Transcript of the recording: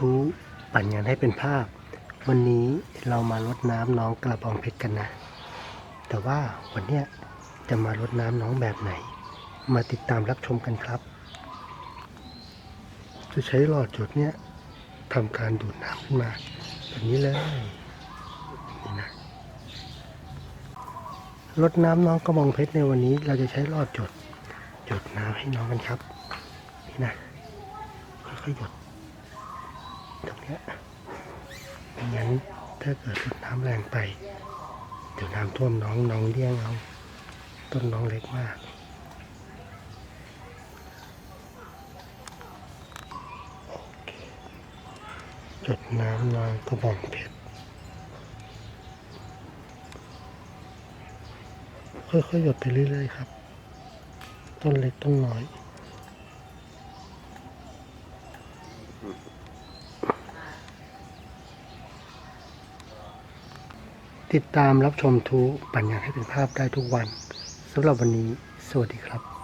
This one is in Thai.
ทูปั่นงานให้เป็นภาพ วันนี้เรามารดน้ำน้องกระบองเพชรกันนะ แต่ว่าวันเนี้ยจะมารดน้ำน้องแบบไหน มาติดตามรับชมกันครับ จะใช้หลอดจุดเนี้ยทำการดูดน้ำขึ้นมาแบบนี้เลยนี่นะรดน้ำน้องกระบองเพชรในวันนี้ เราจะใช้หลอดจุดจุดน้ำให้น้องกันครับ นี่นะค่อยๆหยด งั้นถ้าเกิดรดน้ำแรงไป เดี๋ยวน้ำท่วมน้องน้องเลี้ยงเอา ต้นน้องเล็กมากโอเคหยดน้ำน้องกระบองเพชรค่อยๆหยดไปเรื่อยๆครับ ต้นเล็กต้นน้อย ติดตามรับชมทูปัญญาให้เป็นภาพได้ทุกวันสำหรับวันนี้ สวัสดีครับ